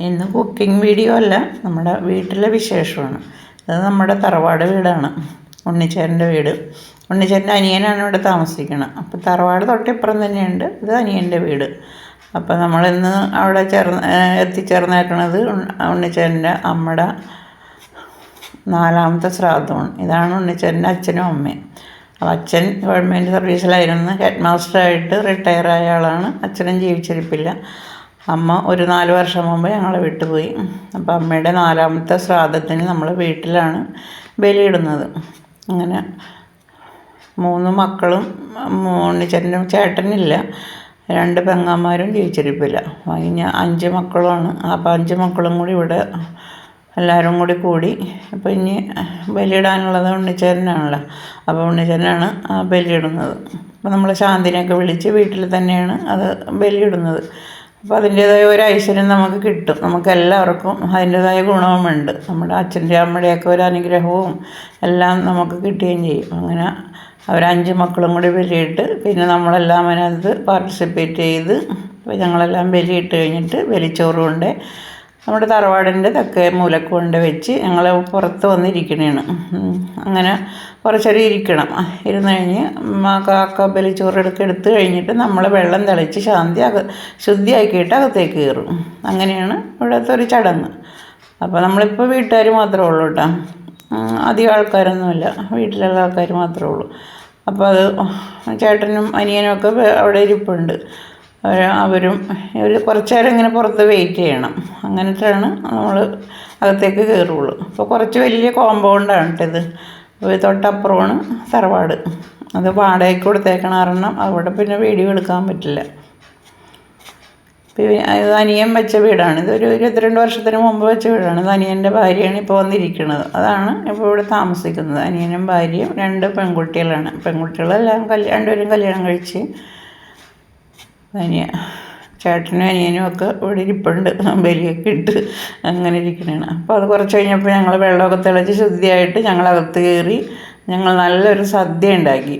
ഇന്ന് cooking video അല്ല നമ്മുടെ വീട്ടിലെ വിശേഷമാണ്. അത് നമ്മുടെ തറവാട് വീടാണ് ഉണ്ണിച്ചേരന്റെ വീട്. ഉണ്ണിച്ചേരന്റെ അനിയനാണ് ഇവിടെ താമസിക്കുന്നത് അപ്പോൾ തറവാട് തൊട്ടിപ്പുറം തന്നെയുണ്ട് ഇത് അനിയന്റെ വീട്. അപ്പോൾ നമ്മളിന്ന് അവിടെ ചേർന്ന് എത്തിച്ചേർന്നേക്കണത് ഉണ്ണിച്ചേരന്റെ അമ്മയുടെ നാലാമത്തെ ശ്രാദ്ധമാണ്. ഇതാണ് ഉണ്ണിച്ചേരന്റെ അച്ഛനും അമ്മയും. അച്ഛൻ ഗവൺമെന്റ് സർവീസിലായിരുന്നു. ഹെഡ് മാസ്റ്ററായിട്ട് റിട്ടയർ ആയ ആളാണ്. അച്ഛനും ജീവിച്ചിരിപ്പില്ല. അമ്മ ഒരു നാല് വർഷം മുമ്പ് ഞങ്ങളെ വിട്ടുപോയി. അപ്പോൾ അമ്മയുടെ നാലാമത്തെ ശ്രാദ്ധത്തിന് നമ്മൾ വീട്ടിലാണ് ബലിയിടുന്നത്. അങ്ങനെ മൂന്ന് മക്കളും ഉണ്ണിച്ചേട്ടനും ചേട്ടനില്ല. രണ്ട് പെങ്ങന്മാരും ജീവിച്ചിരിപ്പില്ല. കഴിഞ്ഞ അഞ്ച് മക്കളുമാണ്. അപ്പോൾ അഞ്ച് മക്കളും കൂടി ഇവിടെ എല്ലാവരും കൂടി കൂടി അപ്പോൾ ഇനി ബലിയിടാനുള്ളത് ഉണ്ണിച്ചേരനാണല്ലോ അപ്പോൾ ഉണ്ണിച്ചേരനാണ് ബലിയിടുന്നത്. അപ്പോൾ നമ്മൾ ശാന്തിനെയൊക്കെ വിളിച്ച് വീട്ടിൽ തന്നെയാണ് അത് ബലിയിടുന്നത്. അപ്പോൾ അതിന്റേതായ ഒരു ഐശ്വര്യം നമുക്ക് കിട്ടും. നമുക്ക് എല്ലാവർക്കും അതിന്റേതായ ഗുണവുമുണ്ട്. നമ്മുടെ അച്ഛന്റെ അമ്മയുടെയൊക്കെ ഒരു അനുഗ്രഹവും എല്ലാം നമുക്ക് കിട്ടുകയും ചെയ്യും. അങ്ങനെ അവരഞ്ച് മക്കളും കൂടി ബലിയിട്ട് പിന്നെ നമ്മളെല്ലാം അതിനകത്ത് പാർട്ടിസിപ്പേറ്റ് ചെയ്ത് ഞങ്ങളെല്ലാം ബലിയിട്ട് കഴിഞ്ഞിട്ട് ബലിച്ചോറ് കൊണ്ട് നമ്മുടെ തറവാടിന്റെ തെക്കേ മൂലക്ക് കൊണ്ട് വെച്ച് ഞങ്ങൾ പുറത്ത് വന്നിരിക്കണേണ്. അങ്ങനെ കുറച്ചൊരു ഇരിക്കണം. ഇരുന്ന് കഴിഞ്ഞ് കാക്ക ബലിച്ചോറെടുക്ക് എടുത്ത് കഴിഞ്ഞിട്ട് നമ്മൾ വെള്ളം തെളിച്ച് ശാന്തി അക ശുദ്ധിയാക്കിയിട്ട് അകത്തേക്ക് കയറും. അങ്ങനെയാണ് ഇവിടുത്തെ ഒരു ചടങ്ങ്. അപ്പോൾ നമ്മളിപ്പോൾ വീട്ടുകാർ മാത്രമേ ഉള്ളൂ കേട്ടോ. അധികം ആൾക്കാരൊന്നുമില്ല. വീട്ടിലുള്ള ആൾക്കാർ മാത്രമേ ഉള്ളൂ. അപ്പോൾ അത് ചേട്ടനും അനിയനും ഒക്കെ അവിടെ ഇരിപ്പുണ്ട്. അവരും ഒരു കുറച്ച് നേരം ഇങ്ങനെ പുറത്ത് വെയിറ്റ് ചെയ്യണം. അങ്ങനത്തെയാണ് നമ്മൾ അകത്തേക്ക് കയറുള്ളൂ അപ്പോൾ കുറച്ച് വലിയ കോമ്പൗണ്ടാണ് കേട്ടത് തൊട്ടപ്പുറമാണ് തറവാട്. അത് വാടകയ്ക്ക് കൊടുത്തേക്കണ കാരണം അവിടെ പിന്നെ വീഡിയോ എടുക്കാൻ പറ്റില്ല. ഇത് അനിയൻ വെച്ച വീടാണ്. ഇതൊരു ഇരുപത്തിരണ്ട് വർഷത്തിന് മുമ്പ് വെച്ച വീടാണ്. ഇത് അനിയന്റെ ഭാര്യയാണ് ഇപ്പോൾ വന്നിരിക്കുന്നത് അതാണ് ഇപ്പോൾ ഇവിടെ താമസിക്കുന്നത്. അനിയനും ഭാര്യയും രണ്ട് പെൺകുട്ടികളാണ്. പെൺകുട്ടികളെല്ലാം കല്യാണം രണ്ടുപേരും കല്യാണം കഴിച്ച് അനിയ ചേട്ടനും അനിയനും ഒക്കെ ഇവിടെ ഇരിപ്പുണ്ട്. ബലിയൊക്കെ ഇട്ട് അങ്ങനെ ഇരിക്കണതാണ് അപ്പോൾ അത് കുറച്ച് കഴിഞ്ഞപ്പോൾ ഞങ്ങൾ വെള്ളമൊക്കെ തിളച്ച് ശുദ്ധിയായിട്ട് ഞങ്ങൾ അകത്ത് കയറി ഞങ്ങൾ നല്ലൊരു സദ്യ ഉണ്ടാക്കി.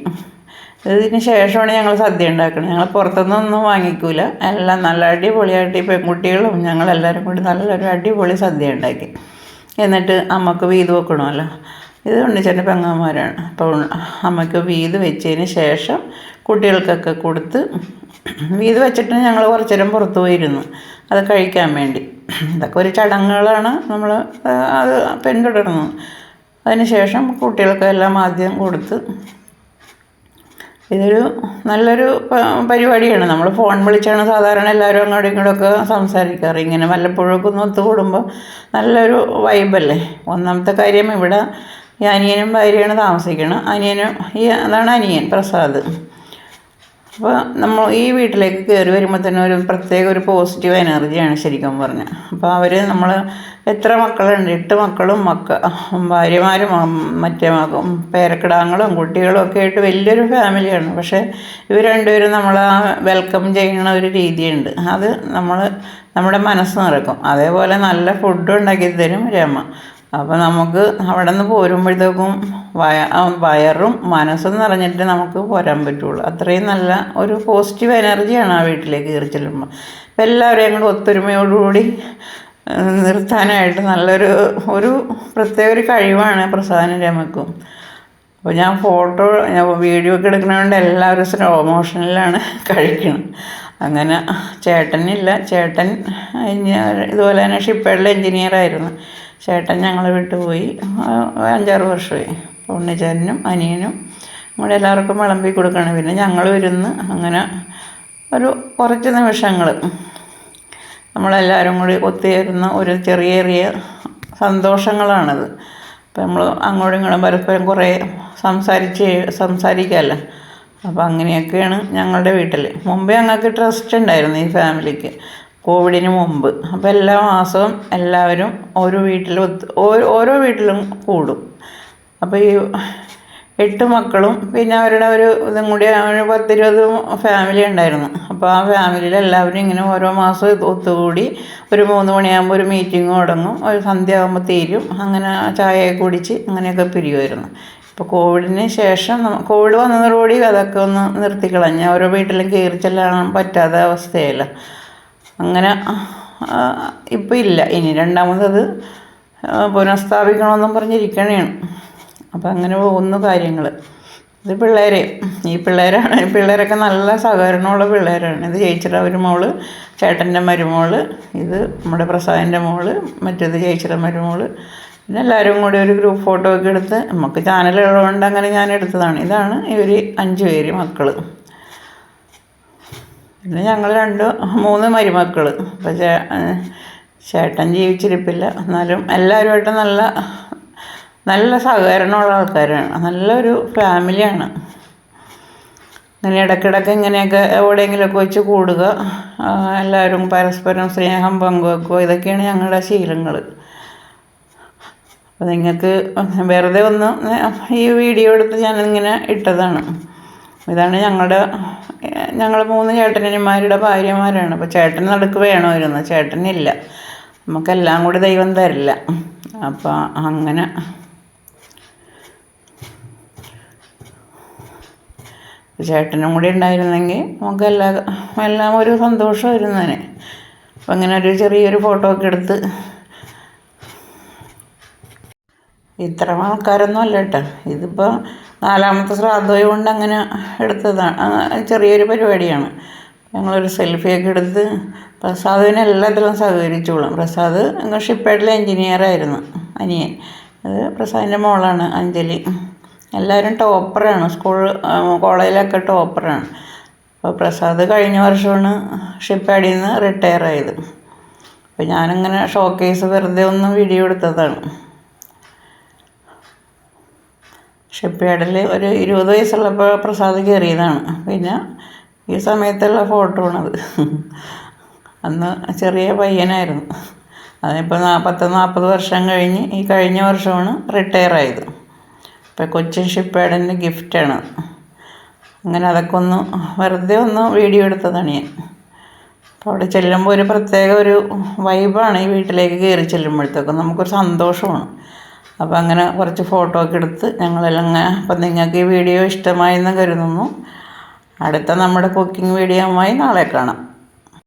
ഇതിന് ശേഷമാണ് ഞങ്ങൾ സദ്യ ഉണ്ടാക്കുന്നത് ഞങ്ങൾ പുറത്തുനിന്നൊന്നും വാങ്ങിക്കൂല. എല്ലാം നല്ല അടിപൊളിയായിട്ട് ഈ പെൺകുട്ടികളും ഞങ്ങളെല്ലാവരും കൂടി നല്ലൊരു അടിപൊളി സദ്യ ഉണ്ടാക്കി. എന്നിട്ട് അമ്മയ്ക്ക് വീത് വെക്കണമല്ലോ. ഇത് ഉണ്ണിച്ചേട്ടന്റെ പെങ്ങന്മാരാണ്. അപ്പോൾ അമ്മയ്ക്ക് വീത് വെച്ചതിന് ശേഷം കുട്ടികൾക്കൊക്കെ കൊടുത്ത് വീത് വെച്ചിട്ട് ഞങ്ങൾ കുറച്ചു നേരം പുറത്തു പോയിരുന്നു. അത് കഴിക്കാൻ വേണ്ടി. ഇതൊക്കെ ഒരു ചടങ്ങുകളാണ്. നമ്മൾ അത് പിന്തുടർന്നത് അതിനുശേഷം കുട്ടികൾക്ക് എല്ലാം ആദ്യം കൊടുത്ത് ഇതൊരു നല്ലൊരു പരിപാടിയാണ്. നമ്മൾ ഫോൺ വിളിച്ചാണ് സാധാരണ എല്ലാവരും അങ്ങോട്ടും ഇങ്ങോട്ടൊക്കെ സംസാരിക്കാറ്. ഇങ്ങനെ വല്ലപ്പോഴൊക്കെ ഒന്ന് ഒത്തുകൂടുമ്പോൾ നല്ലൊരു വൈബല്ലേ? ഒന്നാമത്തെ കാര്യം ഇവിടെ ഈ അനിയനും ഭാര്യയാണ് താമസിക്കണം അനിയനും ഈ അതാണ് അനിയൻ പ്രസാദ്. അപ്പോൾ നമ്മൾ ഈ വീട്ടിലേക്ക് കയറി വരുമ്പോൾ തന്നെ ഒരു പ്രത്യേക ഒരു പോസിറ്റീവ് എനർജിയാണ് ശരിക്കും പറഞ്ഞാൽ അപ്പോൾ അവർ നമ്മൾ എത്ര മക്കളുണ്ട്? എട്ട് മക്കളും മക്ക ഭാര്യമാരും മറ്റേ പേരക്കിടാങ്ങളും കുട്ടികളും ഒക്കെ ആയിട്ട് വലിയൊരു ഫാമിലിയാണ് പക്ഷേ ഇവർ രണ്ടുപേരും നമ്മൾ ആ വെൽക്കം ചെയ്യുന്ന ഒരു രീതിയുണ്ട്. അത് നമ്മൾ നമ്മുടെ മനസ്സ് നിറക്കും. അതേപോലെ നല്ല ഫുഡ് ഉണ്ടാക്കി തരും രമ. അപ്പോൾ നമുക്ക് അവിടെ നിന്ന് പോരുമ്പോഴത്തേക്കും വയ വയറും മനസ്സും നിറഞ്ഞിട്ട് നമുക്ക് പോരാൻ പറ്റുള്ളൂ. അത്രയും നല്ല ഒരു പോസിറ്റീവ് എനർജിയാണ് ആ വീട്ടിലേക്ക് കയറി ചെല്ലുമ്പോൾ അപ്പോൾ എല്ലാവരെയും കൂടെ ഒത്തൊരുമയോടുകൂടി നിർത്താനായിട്ട് നല്ലൊരു ഒരു പ്രത്യേക ഒരു കഴിവാണ് പ്രസാദന രമക്കും അപ്പോൾ ഞാൻ ഫോട്ടോ ഞാൻ വീഡിയോ ഒക്കെ എടുക്കണതുകൊണ്ട് എല്ലാവരും സ്ലോ മോഷനിലാണ് കഴിക്കുന്നത് അങ്ങനെ ചേട്ടനില്ല. ചേട്ടൻ ഇതുപോലെ തന്നെ ഷിപ്പേഡിലെ എൻജിനീയറായിരുന്നു ചേട്ടൻ ഞങ്ങളെ വിട്ടുപോയി അഞ്ചാറ് വർഷമായി. ഉണ്ണിച്ചേരനും അനിയനും നമ്മുടെ എല്ലാവർക്കും വിളമ്പി കൊടുക്കണം. പിന്നെ ഞങ്ങൾ ഇരുന്ന് അങ്ങനെ ഒരു കുറച്ച് നിമിഷങ്ങൾ. നമ്മളെല്ലാവരും കൂടി ഒത്തുചേരുന്ന ഒരു ചെറിയ ചെറിയ സന്തോഷങ്ങളാണത്. അപ്പം നമ്മൾ അങ്ങോട്ടും ഇങ്ങോട്ടും പരസ്പരം കുറേ സംസാരിച്ച് സംസാരിക്കാമല്ലോ. അപ്പോൾ അങ്ങനെയൊക്കെയാണ് ഞങ്ങളുടെ വീട്ടിൽ. മുമ്പേ ഞങ്ങൾക്ക് ട്രസ്റ്റ് ഉണ്ടായിരുന്നു ഈ ഫാമിലിക്ക് കോവിഡിന് മുമ്പ്. അപ്പോൾ എല്ലാ മാസവും എല്ലാവരും ഓരോ വീട്ടിലും ഓരോ വീട്ടിലും കൂടും. അപ്പോൾ ഈ എട്ട് മക്കളും പിന്നെ അവരുടെ ഒരു ഇതും കൂടി ഒരു പത്തിരുപത് ഫാമിലി ഉണ്ടായിരുന്നു. അപ്പോൾ ആ ഫാമിലിയിൽ എല്ലാവരും ഇങ്ങനെ ഓരോ മാസം ഒത്തുകൂടി ഒരു മൂന്ന് മണിയാകുമ്പോൾ ഒരു മീറ്റിംഗ് തുടങ്ങും. ഒരു സന്ധ്യ ആകുമ്പോൾ തീരും. അങ്ങനെ ചായയൊക്കെ കുടിച്ച് അങ്ങനെയൊക്കെ പിരിയുമായിരുന്നു. ഇപ്പോൾ കോവിഡിന് ശേഷം കോവിഡ് വന്നതോടുകൂടി അതൊക്കെ ഒന്ന് നിർത്തിക്കളഞ്ഞ് ഓരോ വീട്ടിലും കയറി ചെല്ലാൻ പറ്റാത്ത അവസ്ഥയായില്ല അങ്ങനെ ഇപ്പം ഇല്ല. ഇനി രണ്ടാമതത് പുനഃസ്ഥാപിക്കണമെന്നും പറഞ്ഞിരിക്കണേണ്. അപ്പം അങ്ങനെ പോകുന്നു കാര്യങ്ങൾ ഇത് പിള്ളേരെ. ഈ പിള്ളേരാണ്. പിള്ളേരൊക്കെ നല്ല സഹകരണമുള്ള പിള്ളേരാണ്. ഇത് ചേച്ചിയുടെ ഒരു മോൾ ചേട്ടന്റെ മരുമോൾ ഇത് നമ്മുടെ പ്രസാദിന്റെ മോൾ മറ്റേത് ചേച്ചിയുടെ മരുമോൾ. പിന്നെ എല്ലാവരും കൂടി ഒരു ഗ്രൂപ്പ് ഫോട്ടോ ഒക്കെ എടുത്ത് നമുക്ക് ചാനലുള്ളതുകൊണ്ട് അങ്ങനെ ഞാൻ എടുത്തതാണ്. ഇതാണ് ഇവർ അഞ്ച് പേര് മക്കൾ പിന്നെ ഞങ്ങൾ രണ്ട് മൂന്ന് മരുമക്കൾ അപ്പം ചേ ചേട്ടൻ ജീവിച്ചിരിപ്പില്ല. എന്നാലും എല്ലാവരുമായിട്ടും നല്ല നല്ല സഹകരണമുള്ള ആൾക്കാരാണ്. നല്ലൊരു ഫാമിലിയാണ്. ഇങ്ങനെ ഇടയ്ക്കിടയ്ക്ക് ഇങ്ങനെയൊക്കെ എവിടെയെങ്കിലുമൊക്കെ വെച്ച് കൂടുക. എല്ലാവരും പരസ്പരം സ്നേഹം പങ്കുവെക്കുക ഇതൊക്കെയാണ് ഞങ്ങളുടെ ശീലങ്ങൾ അപ്പോൾ നിങ്ങൾക്ക് വെറുതെ ഒന്ന് ഈ വീഡിയോ എടുത്ത് ഞാനിങ്ങനെ ഇട്ടതാണ്. ഇതാണ് ഞങ്ങളുടെ ഞങ്ങൾ മൂന്ന് ചേട്ടനന്മാരുടെ ഭാര്യമാരാണ്. അപ്പോൾ ചേട്ടൻ നടുക്ക് വേണമായിരുന്നു. ചേട്ടനില്ല. നമുക്കെല്ലാം കൂടി ദൈവം തരില്ല. അപ്പോൾ അങ്ങനെ. ചേട്ടനും കൂടി ഉണ്ടായിരുന്നെങ്കിൽ നമുക്ക് എല്ലാ എല്ലാം ഒരു സന്തോഷമായിരുന്നു തന്നെ അപ്പം അങ്ങനെ ഒരു ചെറിയൊരു ഫോട്ടോ ഒക്കെ എടുത്ത് ഇത്ര ആൾക്കാരൊന്നും അല്ല കേട്ടോ. ഇതിപ്പോൾ നാലാമത്തെ ശ്രാദ്ധം കൊണ്ട് അങ്ങനെ എടുത്തതാണ് ചെറിയൊരു പരിപാടിയാണ്. ഞങ്ങളൊരു സെൽഫിയൊക്കെ എടുത്ത് പ്രസാദിനെ എല്ലാത്തിലും സഹകരിച്ചോളും. പ്രസാദ് ഞങ്ങൾ ഷിപ്പേഡിലെ എൻജിനീയറായിരുന്നു അനിയൻ. അത് പ്രസാദിന്റെ മോളാണ് അഞ്ജലി. എല്ലാവരും ടോപ്പറാണ്. സ്കൂൾ കോളേജിലൊക്കെ ടോപ്പറാണ്. അപ്പോൾ പ്രസാദ് കഴിഞ്ഞ വർഷമാണ് ഷിപ്പാഡിൽ നിന്ന് റിട്ടയർ ആയത് അപ്പോൾ ഞാനിങ്ങനെ ഷോക്കേസ് വെറുതെ ഒന്ന് വീഡിയോ എടുത്തതാണ്. ഷിപ്പ്യാർഡിൽ ഒരു ഇരുപത് വയസ്സുള്ളപ്പോൾ പ്രസാദ് കയറിയതാണ് പിന്നെ ഈ സമയത്തുള്ള ഫോട്ടോ ആണത് അന്ന് ചെറിയ പയ്യനായിരുന്നു. അതിപ്പോൾ പത്ത് നാൽപ്പത് വർഷം കഴിഞ്ഞ് ഈ കഴിഞ്ഞ വർഷമാണ് റിട്ടയർ ആയത്. ഇപ്പോൾ കൊച്ചിൻ ഷിപ്പ്യാർഡിന്റെ ഗിഫ്റ്റാണ് അങ്ങനെ അതൊക്കെ ഒന്ന് വെറുതെ ഒന്ന് വീഡിയോ എടുത്തതാണ് ഞാൻ. അപ്പോൾ അവിടെ ചെല്ലുമ്പോൾ ഒരു പ്രത്യേക ഒരു വൈബാണ് ഈ വീട്ടിലേക്ക് കയറി ചെല്ലുമ്പോഴത്തേക്കും. നമുക്കൊരു സന്തോഷമാണ്. അപ്പോൾ അങ്ങനെ കുറച്ച് ഫോട്ടോ ഒക്കെ എടുത്ത് ഞങ്ങളെല്ലാം അപ്പം നിങ്ങൾക്ക് ഈ വീഡിയോ ഇഷ്ടമായെന്ന് കരുതുന്നു. അടുത്ത നമ്മുടെ കുക്കിംഗ് വീഡിയോയുമായി നാളെ കാണാം.